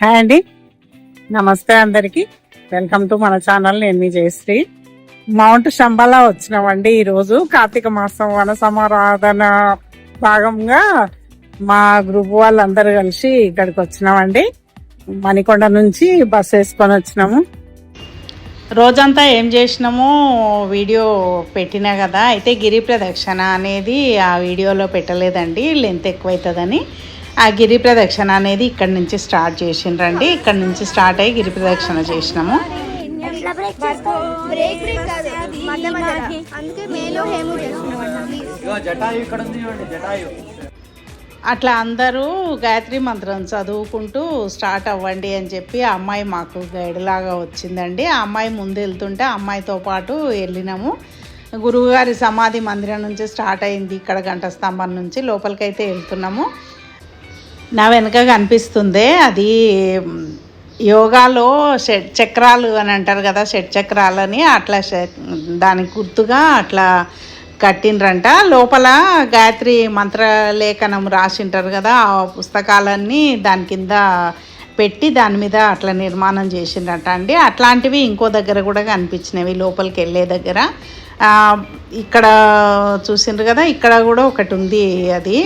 Hi అండి. నమస్తే అందరికి. వెల్కమ్ టు మన ఛానల్ నేను మీ జయశ్రీ. మౌంట్ శంబలా వచ్చినామండి ఈరోజు. కార్తీక మాసం వన సమారాధన భాగంగా మా గ్రూప్ వాళ్ళందరూ కలిసి ఇక్కడికి వచ్చినామండి. మణికొండ నుంచి బస్ వేసుకొని వచ్చినాము. రోజంతా ఏం చేసినామో వీడియో పెట్టినా కదా. అయితే గిరి ప్రదక్షిణ అనేది ఆ వీడియోలో పెట్టలేదండి. లెంత్ ఎక్కువైతుందని. ఆ గిరి ప్రదక్షిణ అనేది ఇక్కడ నుంచి స్టార్ట్ చేసిండ్రండి ఇక్కడ నుంచి స్టార్ట్ అయ్యి గిరి ప్రదక్షిణ చేసినాము. అట్లా అందరూ గాయత్రి మంత్రం చదువుకుంటూ స్టార్ట్ అవ్వండి అని చెప్పి ఆ అమ్మాయి మాకు గైడ్ లాగా వచ్చిందండి. ఆ అమ్మాయి ముందు వెళ్తుంటే అమ్మాయితో పాటు వెళ్ళినాము. గురువుగారి సమాధి మందిరం నుంచి స్టార్ట్ అయింది. ఇక్కడ గంట స్తంభం నుంచి లోపలికైతే వెళ్తున్నాము. నా వెనుక కనిపిస్తుంది అది యోగాలో షట్ చక్రాలు అని అంటారు కదా షట్ చక్రాలని అట్లా దానికి గుర్తుగా అట్లా కట్టిండ్రంట. లోపల గాయత్రి మంత్రలేఖనం రాసింటారు కదా ఆ పుస్తకాలన్నీ దాని కింద పెట్టి దాని మీద అట్లా నిర్మాణం చేసిండ్రట అండి. అట్లాంటివి ఇంకో దగ్గర కూడా కనిపించినవి లోపలికి వెళ్ళే దగ్గర. ఇక్కడ చూసిండ్రు కదా ఇక్కడ కూడా ఒకటి ఉంది అది.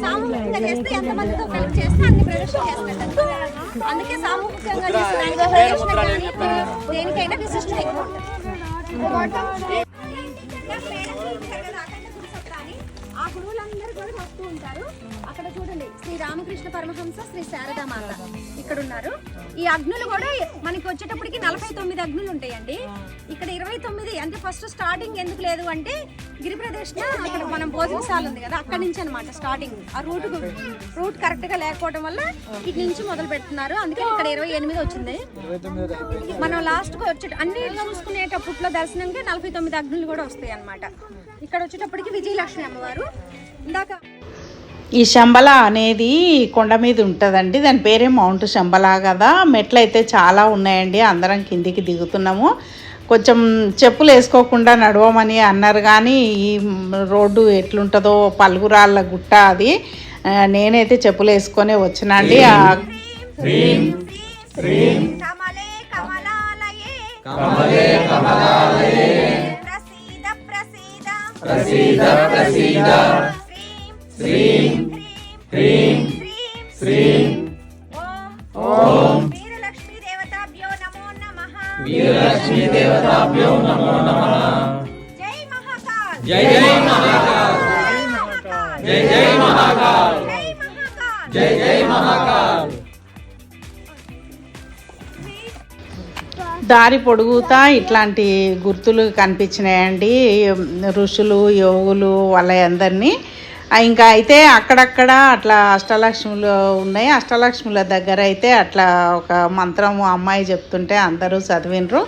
సామూహికంగా చేస్తే ఎంతమందితో కలిపి చేస్తే అన్ని ప్రదర్శన చేసినట్టు అందుకే సామూహికంగా చేసిన ప్రదర్శన కానీ దేనికైనా విశిష్టత ఎక్కువ ఉంటుంది. వస్తూ ఉంటారు. అక్కడ చూడండి శ్రీ రామకృష్ణ పరమహంస శ్రీ శారదామాత ఇక్కడ ఉన్నారు ఈ అగ్నులు కూడా మనకి వచ్చేటప్పటికి నలభై తొమ్మిది అగ్నులు ఉంటాయండి. ఇక్కడ ఇరవై తొమ్మిది అంటే ఫస్ట్ స్టార్టింగ్ ఎందుకు లేదు అంటే గిరి అక్కడ మనం భోజనశాల ఉంది కదా అక్కడ నుంచి అనమాట స్టార్టింగ్ ఆ రూట్ రూట్ కరెక్ట్గా లేకపోవడం వల్ల ఇటు నుంచి మొదలు పెడుతున్నారు. అందుకని ఇక్కడ ఇరవై ఎనిమిది వచ్చింది. మనం లాస్ట్కు వచ్చే అన్ని చూసుకునేటప్పట్లో దర్శనంకి నలభై తొమ్మిది అగ్నులు కూడా వస్తాయి అన్నమాట ఇక్కడ వచ్చేటప్పటికి విజయలక్ష్మి అమ్మవారు. ఇందాక ఈ శంబల అనేది కొండ మీద ఉంటుందండి. దాని పేరే మౌంట్ శంబల కదా. మెట్లు అయితే చాలా ఉన్నాయండి. అందరం కిందికి దిగుతున్నాము. కొంచెం చెప్పులు వేసుకోకుండా నడవమని అన్నారు కానీ ఈ రోడ్డు ఎట్లుంటుందో పలుగురాళ్ళ గుట్ట అది. నేనైతే చెప్పులు వేసుకొని వచ్చినండి ఆ కమలే కమలాలయే. కమలే కమలాలయే. ప్రసీద ప్రసీద. ప్రసీద శ్రీం శ్రీం శ్రీం శ్రీం ఓం వీరలక్ష్మీ దేవతాభ్యో నమో నమః. వీరలక్ష్మీ దేవతాభ్యో నమో నమః. జై మహాకాల్ జై జై మహాకాల్ జై జై మహాకాల్ జై జై మహాకాల్ దారి పొడుగుతా ఇట్లాంటి గుర్తులు కనిపించినాయండి. ఋషులు యోగులు వాళ్ళందరినీ ఆ, ఇంకా అయితే అక్కడక్కడ అట్లా అష్టలక్ష్ములు ఉన్నాయి. అష్టలక్ష్ముల దగ్గర అయితే అట్లా ఒక మంత్రము అమ్మాయి చెప్తుంటే అందరూ చదివినరు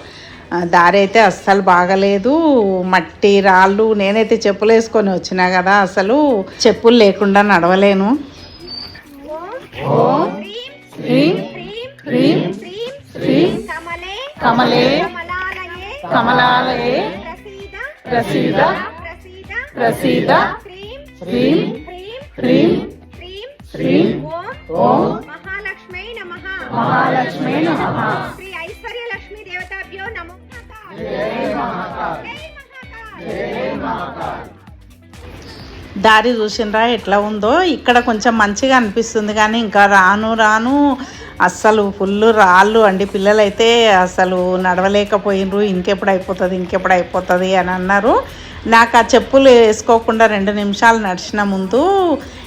దారి అయితే అస్సలు బాగలేదు. మట్టి రాళ్ళు నేనైతే చెప్పులు వేసుకొని వచ్చినా కదా అసలు చెప్పులు లేకుండా నడవలేను. హ్రీం కమలే కమలాలయే ప్రసీద ప్రసీద ప్రసీద హ్రీం హ్రీం హ్రీం హ్రీం హ్రీం హ్రీం ఓం ఓం మహాలక్ష్మై నమః. మహాలక్ష్మీ నమః. శ్రీ ఐశ్వర్య లక్ష్మీ దేవతాభ్యో నమో దారి చూసిండ్రా ఎట్లా ఉందో? ఇక్కడ కొంచెం మంచిగా అనిపిస్తుంది కానీ ఇంకా రాను రాను అస్సలు ఫుల్ రాళ్ళు అండి. పిల్లలైతే అసలు నడవలేకపోయినరు. ఇంకెప్పుడు అయిపోతుంది ఇంకెప్పుడు అయిపోతుంది అని అన్నారు. నాకు ఆ చెప్పులు వేసుకోకుండా రెండు నిమిషాలు నడిచిన ముందు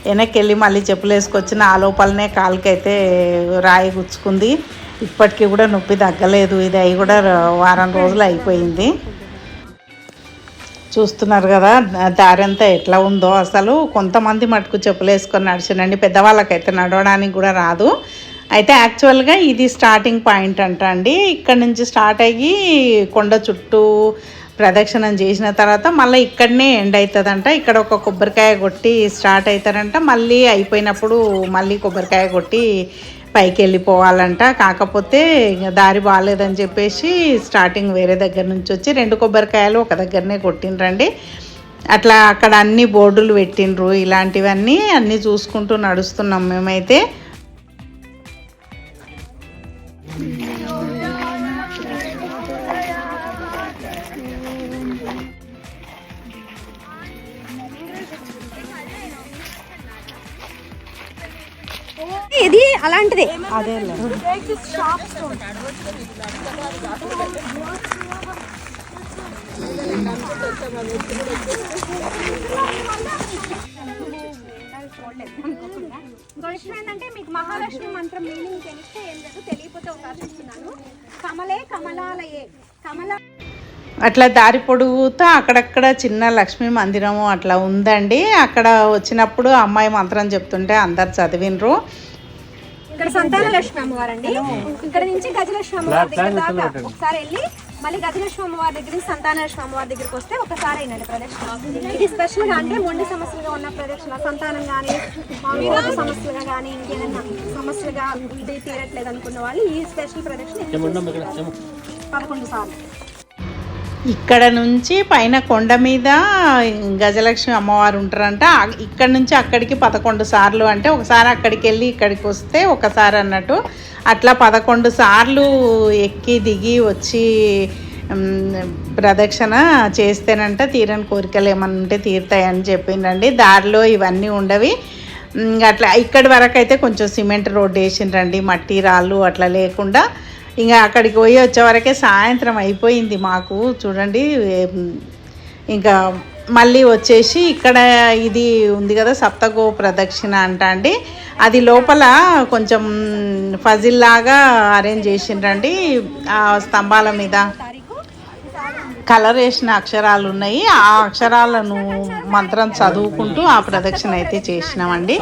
వెనక్కి వెళ్ళి మళ్ళీ చెప్పులు వేసుకొచ్చిన ఆ లోపలనే కాలుకైతే రాయి గుచ్చుకుంది. ఇప్పటికీ కూడా నొప్పి తగ్గలేదు. ఇది అయి కూడా వారం రోజులు అయిపోయింది. చూస్తున్నారు కదా దారి అంతా ఎట్లా ఉందో అసలు. కొంతమంది మటుకు చెప్పులు వేసుకొని నడిచినండి. పెద్దవాళ్ళకైతే నడవడానికి కూడా రాదు. అయితే యాక్చువల్గా ఇది స్టార్టింగ్ పాయింట్ అంట అండి. ఇక్కడ నుంచి స్టార్ట్ అయ్యి కొండ చుట్టూ ప్రదక్షిణం చేసిన తర్వాత మళ్ళీ ఇక్కడనే ఎండ్ అవుతుందంట. ఇక్కడ ఒక కొబ్బరికాయ కొట్టి స్టార్ట్ అవుతారంట. మళ్ళీ అయిపోయినప్పుడు మళ్ళీ కొబ్బరికాయ కొట్టి పైకి వెళ్ళిపోవాలంట. కాకపోతే దారి బాగాలేదని చెప్పేసి స్టార్టింగ్ వేరే దగ్గర నుంచి వచ్చి రెండు కొబ్బరికాయలు ఒక దగ్గరనే కొట్టినరండి అట్లా అక్కడ అన్ని బోర్డులు పెట్టినరు ఇలాంటివన్నీ అన్నీ చూసుకుంటూ నడుస్తున్నాం మేమైతే. ఇది అలాంటిదే. అదే విషయం ఏంటంటే మీకు మహాలక్ష్మి మంత్రం మీనింగ్ తెలిస్తే ఏం లేదు తెలియకపోతే ఒకసారి చెప్తున్నాను. కమలే కమలాలయే. కమల అట్లా దారి పొడుగుతూ అక్కడక్కడ చిన్న లక్ష్మీ మందిరము అట్లా ఉందండి. అక్కడ వచ్చినప్పుడు అమ్మాయి మంత్రం చెప్తుంటే అందరు చదివినరు ఇక్కడ సంతాన లక్ష్మి అమ్మవారు అండి ఇక్కడ నుంచి గజలక్ష్మి అమ్మవారి దగ్గర దాకా ఒకసారి వెళ్ళి మళ్ళీ గజలక్ష్మి అమ్మవారి దగ్గర నుంచి సంతాన లక్ష్మి అమ్మవారి దగ్గరికి వస్తే ఒకసారి అయినది ప్రదక్షిణ. ఇది స్పెషల్గా అంటే మొండి సమస్యలుగా ఉన్న ప్రదక్షిణ. సంతానం కానీ వివాహ సమస్యలుగా కానీ ఇంకేదైనా సమస్యలుగా ఇది తీరట్లేదు అనుకున్న వాళ్ళు ఈ స్పెషల్ ప్రదక్షిణ? పదకొండు సార్లు. ఇక్కడ నుంచి పైన కొండ మీద గజలక్ష్మి అమ్మవారు ఉంటారంట. ఇక్కడ నుంచి అక్కడికి పదకొండు సార్లు అంటే ఒకసారి అక్కడికి వెళ్ళి ఇక్కడికి వస్తే ఒకసారి అన్నట్టు అట్లా పదకొండు సార్లు ఎక్కి దిగి వచ్చి ప్రదక్షిణ చేస్తేనంట తీరని కోరికలు ఏమన్నా ఉంటే తీరుతాయని చెప్పిండండి. దారిలో ఇవన్నీ ఉండవి. అట్లా ఇక్కడి వరకు అయితే కొంచెం సిమెంట్ రోడ్డు వేసిండ్రండి. మట్టి రాళ్ళు అట్లా లేకుండా. ఇంకా అక్కడికి పోయి వచ్చేవరకే సాయంత్రం అయిపోయింది మాకు. చూడండి ఇంకా మళ్ళీ వచ్చేసి ఇక్కడ ఇది ఉంది కదా సప్తగో ప్రదక్షిణ అంట అండి. అది లోపల కొంచెం ఫజిల్ లాగా అరేంజ్ చేసిండ్రండి. ఆ స్తంభాల మీద. కలర్ వేసిన అక్షరాలు ఉన్నాయి. ఆ అక్షరాలను మంత్రం చదువుకుంటూ ఆ ప్రదక్షిణ అయితే చేసినామండి.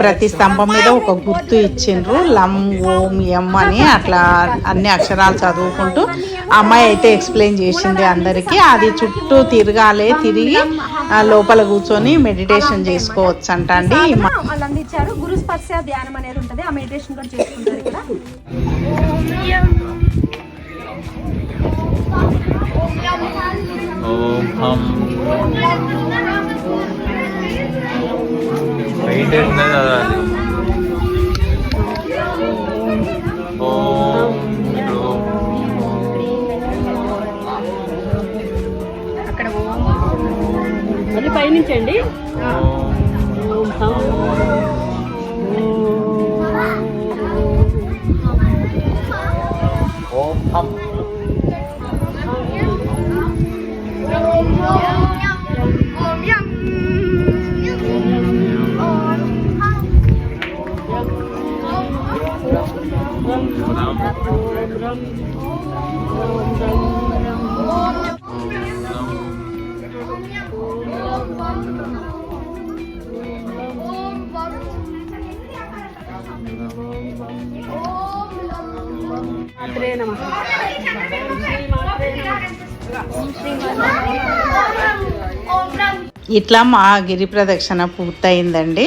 ప్రతి స్తంభం మీద ఒక గుర్తు ఇచ్చిండ్రు. లం ఓం ఎం అని అట్లా అన్ని అక్షరాలు చదువుకుంటూ అమ్మాయి అయితే ఎక్స్ప్లెయిన్ చేసింది అందరికీ. అది చుట్టూ తిరగాలే తిరిగి లోపల కూర్చొని మెడిటేషన్ చేసుకోవచ్చు అంట అండి అందించారు. గురు స్పర్శ ధ్యానం అనేది ఉంటుంది. ఆ మెడిటేషన్ కూడా చేసుకుంటారు ఇక్కడ. ఓం హం. పెయింటెడ్ చదవాలి ఓం మళ్ళీ పైనుంచండి ఓం ఓం హం. మాత్రే నమః. ఇట్లా మా గిరి ప్రదక్షిణ పూర్తయిందండి.